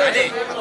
గారికి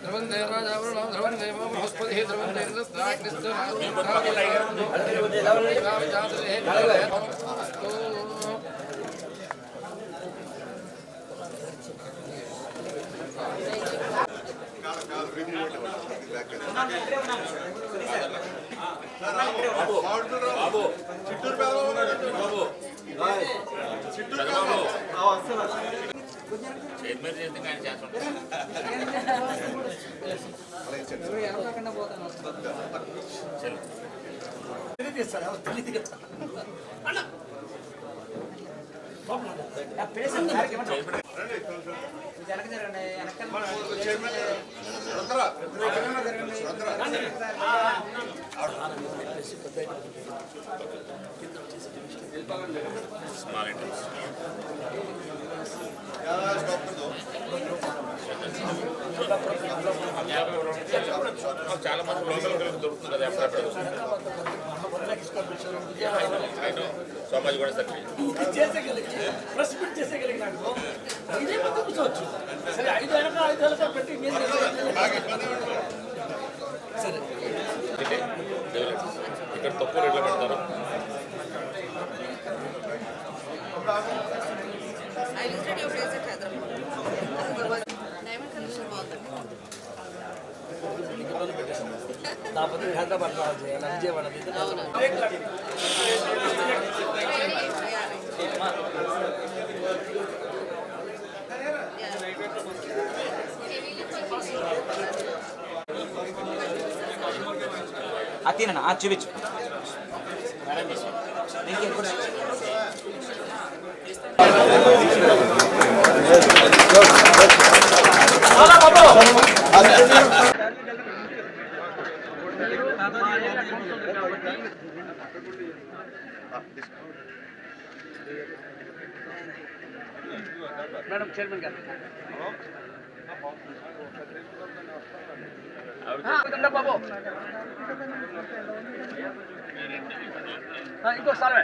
ಧ್ರುವಂದೇ ರಾಜಾವರಣ ಧ್ರುವಂದೇ ಬೃಹಸ್ಪತಿ ಧ್ರುವಂದೇ ಕೃಷ್ಣ ಕೃಷ್ಣ రాజావరణం ధ్రువందే బృహస్పతి ధ్రువందే చైర్మన్ చేస్తే ఆయన చేస్తుంటారు చాలా మంది లోకల్ దొరుకుతుంది కదా ఎప్పుడప్పుడు సోమాజి కూడా సర్టి ఇక్కడ తక్కువ రేట్లో పెడతారు I visited your place at Hyderabad. Diamond collection బాగుంది హైదరాబాద్ రావాలి విజయవాడ అవును అతీనా ఆ చూపించు. మేడం చైర్మన్ గారు. ఇంకో సార్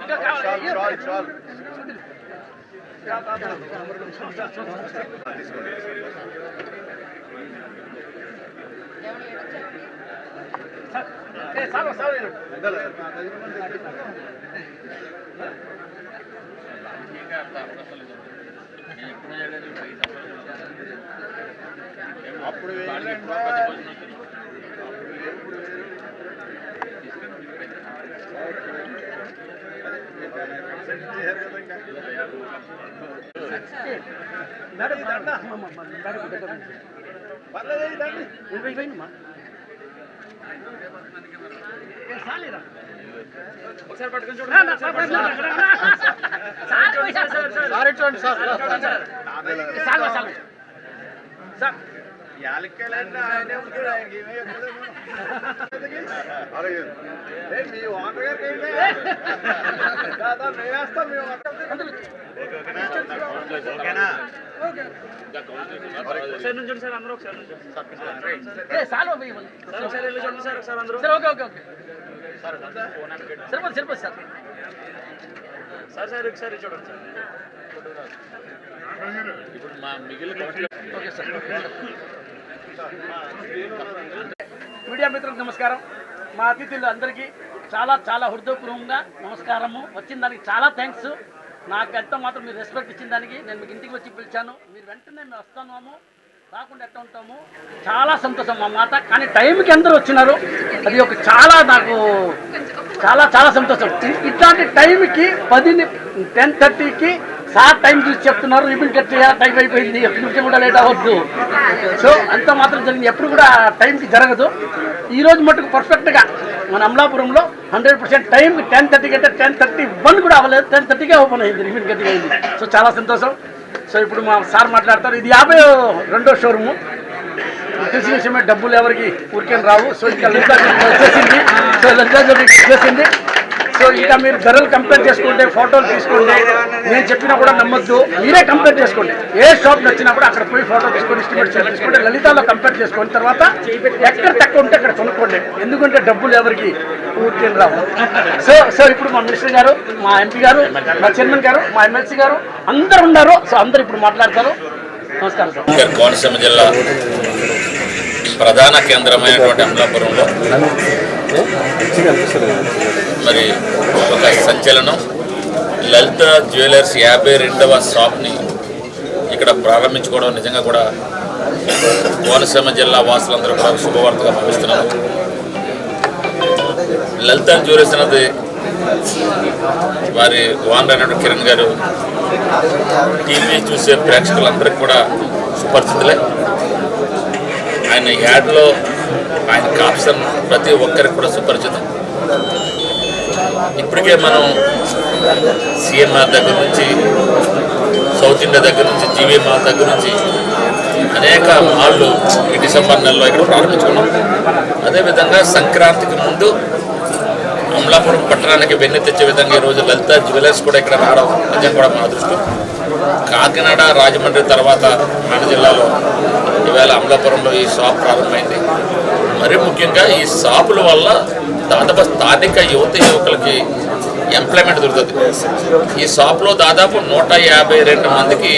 ఇంకా కావాలి ఏ, సార్ సార్ అప్పుడు ఒకసారి పట్టుకొని చూడండి సార్ ఇటువంటి సార్ సార్ సార్. సార్ ఒకసారి నుంచండి సార్ అందరూ ఒకసారి ఒకసారి చూడండి ఒకసారి అందరూ. Sir okay okay okay. సరిపోదు సరిపోదు సార్. సార్ సార్ ఒకసారి చూడండి సార్. ఇప్పుడు మా మిగిలిన కౌంటర్ ఓకే సార్. మీడియా మిత్రులకు నమస్కారం. మా అతిథులు అందరికీ చాలా చాలా హృదయపూర్వకంగా నమస్కారము. వచ్చిన దానికి చాలా థ్యాంక్స్ నాకు ఎంత మాత్రం మీరు రెస్పెక్ట్ ఇచ్చిన దానికి నేను మీకు ఇంటికి వచ్చి పిలిచాను. మీరు వెంటనే మేము వస్తున్నాము. రాకుండా ఎట్లా ఉంటాము? చాలా సంతోషం మా మాట కానీ టైంకి అందరూ వచ్చినారు. అది ఒక చాలా నాకు చాలా చాలా సంతోషం. ఇట్లాంటి టైంకి పది టెన్ థర్టీకి సార్ టైం చూసి చెప్తున్నారు. రిబిన్ కట్ టైం అయిపోయింది. ఒక్క నిమిషం కూడా లేట్ అవ్వద్దు. సో అంత మాత్రం జరిగింది. ఎప్పుడు కూడా టైంకి జరగదు. ఈ రోజు మటుకు పర్ఫెక్ట్గా మన అమలాపురంలో హండ్రెడ్ పర్సెంట్ టైం టెన్ థర్టీకి అంటే టెన్ థర్టీ వన్ కూడా అవ్వలేదు. టెన్ థర్టీకే ఓపెన్ అయింది. రిబిన్ కట్టింగ్ అయింది సో చాలా సంతోషం. సో ఇప్పుడు మా సార్ మాట్లాడతారు. ఇది యాభై రెండో షోరూము తెలిసిన విషయమే డబ్బులు ఎవరికి ఊరికేం రావు. సో ఇంకా లలితా వచ్చేసింది సో లలితా వచ్చేసింది సో ఇంకా మీరు ధరలు కంపేర్ చేసుకుంటే ఫోటోలు తీసుకోండి. నేను చెప్పినా కూడా నమ్మొద్దు. మీరే కంపేర్ చేసుకోండి. ఏ షాప్ వచ్చినా కూడా అక్కడ పోయి ఫోటో తీసుకొని ఎస్టిమేట్ తీసుకుంటే లలితాలో కంపేర్ చేసుకున్న తర్వాత ఎక్కడ తక్కువ ఉంటే అక్కడ కొనుక్కోండి. ఎందుకంటే డబ్బులు ఎవరికి? ఊరికేం రావు. సో సో ఇప్పుడు మా మినిస్టర్ గారు మా ఎంపీ గారు మా చైర్మన్ గారు మా ఎమ్మెల్సీ గారు అందరు ఉన్నారు. సో అందరు ఇప్పుడు మాట్లాడతారు. నమస్కారం సార్. ఇక్కడ కోనసీమ జిల్లా ప్రధాన కేంద్రమైనటువంటి అమలాపురంలో మరి ఒక సంచలనం. లలిత జ్యువెలర్స్ యాభై రెండవ షాప్ని ఇక్కడ ప్రారంభించుకోవడం నిజంగా కూడా కోనసీమ జిల్లా వాసులందరూ కూడా శుభవార్తగా భావిస్తున్నారు. లలిత జ్యువెలర్స్ అన్నది వారి ఓనర్ అయినటువంటి కిరణ్ గారు టీవీ చూసే ప్రేక్షకులందరికీ కూడా సుపరిచితులే ఆయన యాడ్లో ఆయన కాప్షన్ ప్రతి ఒక్కరికి కూడా సుపరిచితం. ఇప్పటికే మనం సిఎంఆర్ దగ్గర నుంచి సౌత్ ఇండియా దగ్గర నుంచి జీవీఎంఆర్ దగ్గర నుంచి అనేక మాళ్ళు ఈ డిసెంబర్ నెలలో ఇక్కడ ప్రారంభించుకున్నాం. అదేవిధంగా సంక్రాంతికి ముందు అమలాపురం పట్టణానికి వెన్నె తెచ్చే విధంగా ఈరోజు లలిత జ్యువెలర్స్ కూడా ఇక్కడ రావడం నిజం కూడా మా అదృష్టం కాకినాడ రాజమండ్రి తర్వాత మన జిల్లాలో ఈవేళ అమలాపురంలో ఈ షాప్ ప్రారంభమైంది. మరి ముఖ్యంగా ఈ షాపుల వల్ల దాదాపు స్థానిక యువత యువకులకి ఎంప్లాయ్మెంట్ దొరుకుతుంది. ఈ షాప్లో దాదాపు నూట యాభై రెండు మందికి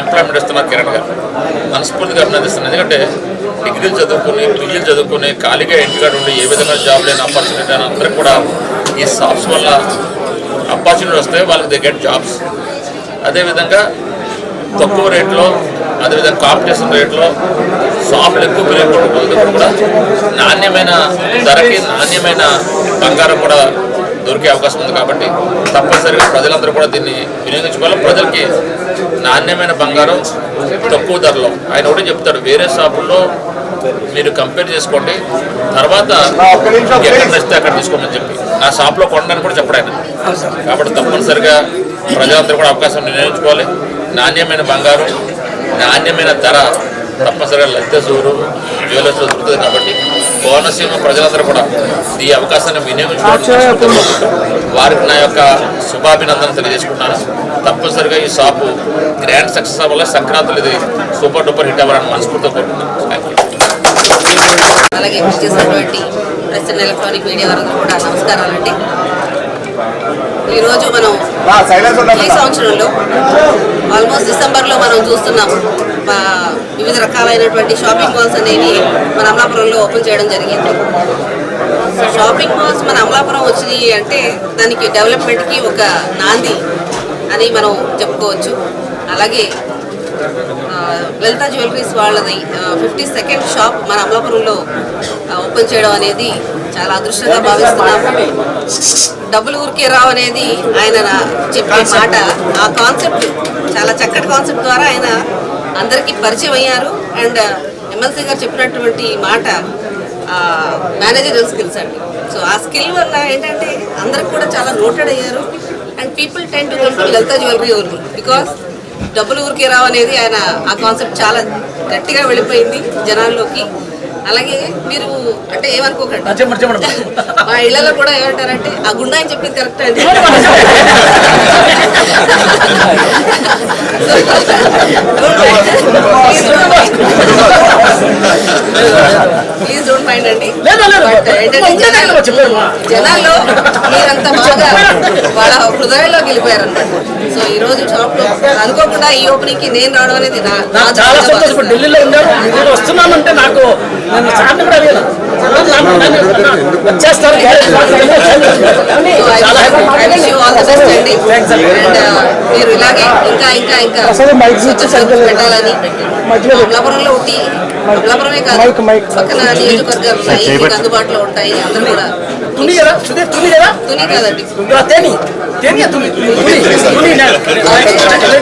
ఎంప్లాయ్మెంట్ ఇస్తున్నారు కిరణ్ గారు. మనస్ఫూర్తిగా అభినందిస్తున్నాను. ఎందుకంటే డిగ్రీలు చదువుకుని పీజీలు చదువుకుని ఖాళీగా ఇంటికాడ ఉండి ఏ విధంగా జాబ్ లేని ఆపర్చునిటీ అని అందరికి కూడా ఈ షాప్స్ వల్ల ఆపర్చునిటీ వస్తాయి వాళ్ళకి దే గెట్ జాబ్స్ అదేవిధంగా తక్కువ రేట్లో అదేవిధంగా కాంపిటీషన్ రేట్లో షాపులు ఎక్కువ పెరిగిపోవడం కూడా నాణ్యమైన ధరకి నాణ్యమైన బంగారం కూడా దొరికే అవకాశం ఉంది కాబట్టి తప్పనిసరిగా ప్రజలందరూ కూడా దీన్ని వినియోగించుకోవాలి. ప్రజలకి నాణ్యమైన బంగారం తక్కువ ధరలో. ఆయన ఒకటి చెప్తాడు వేరే షాపుల్లో మీరు కంపేర్ చేసుకోండి తర్వాత ఎక్కడ నచ్చితే అక్కడ తీసుకోమని చెప్పి. నా షాప్లో కొనడానికి కూడా చెప్పడు ఆయన. కాబట్టి తప్పనిసరిగా ప్రజలందరూ కూడా అవకాశం వినియోగించుకోవాలి. నాణ్యమైన బంగారం నాణ్యమైన ధర తప్పనిసరిగా లలిత సూరు జ్యువెలర్స్ దొరుకుతుంది కాబట్టి కోనసీమ ప్రజలందరూ కూడా ఈ అవకాశాన్ని వినియోగించుకోవడం వారికి నా యొక్క శుభాభినందన తెలియజేసుకుంటున్నాను. తప్పనిసరిగా ఈ షాపు గ్రాండ్ సక్సెస్ వల్ల సంక్రాంతులు ఇది సూపర్ డూపర్ హిట్ అవ్వాలని మనస్ఫూర్తిగా కోరుకుంటున్నాను అలాగే చేసినటువంటి ఎలక్ట్రానిక్ మీడియా వారందరూ కూడా నమస్కారాలండి. ఈరోజు మనం ఈ సంవత్సరంలో ఆల్మోస్ట్ డిసెంబర్లో మనం చూస్తున్నాం వివిధ రకాలైనటువంటి షాపింగ్ మాల్స్ అనేవి మన అమలాపురంలో ఓపెన్ చేయడం జరిగింది. సో షాపింగ్ మాల్స్ మన అమలాపురం వచ్చినాయి అంటే దానికి డెవలప్మెంట్కి ఒక నాంది అని మనం చెప్పుకోవచ్చు. అలాగే లలిత జ్యువెలరీస్ వాళ్ళది ఫిఫ్టీ సెకండ్ షాప్ మన అమలాపురంలో ఓపెన్ చేయడం అనేది చాలా అదృష్టంగా భావిస్తున్నాము డబ్బులు ఊరికే రావు అనేది ఆయన చెప్పే మాట. ఆ కాన్సెప్ట్ చాలా చక్కటి కాన్సెప్ట్ ద్వారా ఆయన అందరికీ పరిచయం అయ్యారు. అండ్ ఎమ్మెల్సీ గారు చెప్పినటువంటి మాట మేనేజరల్ స్కిల్స్ అండి. సో ఆ స్కిల్ వల్ల ఏంటంటే అందరికి కూడా చాలా నోటెడ్ అయ్యారు. And people tend to come to Lalitha jewellery only. Because డబ్బులు ఊరికే రావనేది ఆయన ఆ కాన్సెప్ట్ చాలా గట్టిగా వెళ్ళిపోయింది జనాల్లోకి అలాగే మీరు అంటే ఏమనుకోకండి మా ఇళ్ళలో కూడా ఏమంటారంటే ఆ గుండా అని చెప్పింది కరెక్ట్ అండి డోంట్ మైండ్ అండి. జనాల్లో మీరంతా బాగా వాళ్ళ హృదయంలోకి వెళ్ళిపోయారన్నమాట. సో ఈ రోజు షాప్లో అనుకోకుండా ఈ ఓపెనింగ్కి నేను రావడం అనేది నాకు చాలా అదృష్టంగా సంతోషం. ఇప్పుడు భావిస్తున్నాను. ఢిల్లీలో ఉన్నారు. మీరు వస్తున్నానంటే నాకు నేను సార్ని కూడా అడిగాను. చేస్తారు So I wish- I wish you all the best అండి. మీరు ఇలాగే ఇంకా ఇంకా ఇంకా పెట్టాలని అమలాపురంలో ఒకటి అమలాపురమే కాదు పక్కన నియోజకవర్గాలు ఉన్నాయి మీకు అందుబాటులో ఉంటాయి అందరూ కూడా. తుని కదా సుధీర్ తుని కదా? తుని కాదండి. ఇంకా తేని. తేని? తుని తుని తుని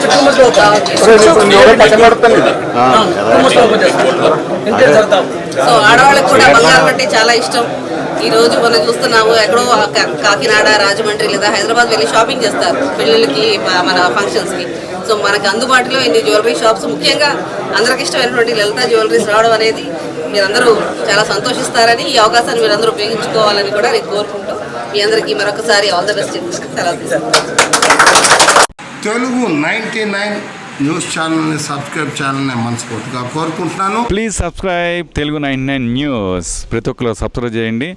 టూ మచ్ ఇంతే జరుగుతాం సో ఆడవాళ్ళకి కూడా బంగారం అంటే చాలా ఇష్టం. ఈ రోజు మనం చూస్తున్నాము ఎక్కడో కాకినాడ రాజమండ్రి లేదా హైదరాబాద్ వెళ్ళి షాపింగ్ చేస్తారు పెళ్ళిళ్ళకి మన ఫంక్షన్స్కి. సో మనకు అందుబాటులో ఇన్ని జ్యువెలరీ షాప్స్ ముఖ్యంగా అందరికి ఇష్టమైనటువంటి లలిత జ్యువెలరీస్ రావడం అనేది మీరందరూ చాలా సంతోషిస్తారని ఈ అవకాశాన్ని మీరందరూ ఉపయోగించుకోవాలని కూడా నేను కోరుకుంటూ మీ అందరికీ మరొకసారి all the best Telugu ninety nine news ఛానల్ని సబ్స్క్రైబ్ చేయాలని మనస్ఫూర్తిగా కోరుకుంటున్నాను. Please subscribe Telugu nine nine news ప్రతి ఒక్కరు సబ్స్క్రైబ్ చేయండి.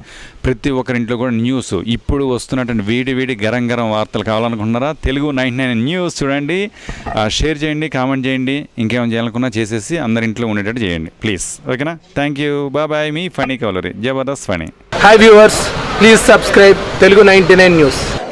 ప్రతి ఒక్కరింట్లో కూడా న్యూస్ ఇప్పుడు వస్తున్నటువంటి వేడి వేడి గరం గరం వార్తలు కావాలనుకుంటున్నారా? తెలుగు నైన్ నైన్ న్యూస్ చూడండి. షేర్ చేయండి కామెంట్ చేయండి. ఇంకేమైనా చేయాలనుకున్నా చేసేసి అందరి ఇంట్లో ఉండేటట్టు చేయండి. ప్లీజ్ ఓకేనా? థ్యాంక్ యూ బాయ్ బాయ్ మీ funny కవలరీ Jabardasth Phani. Hi viewers please subscribe Telugu ninety nine news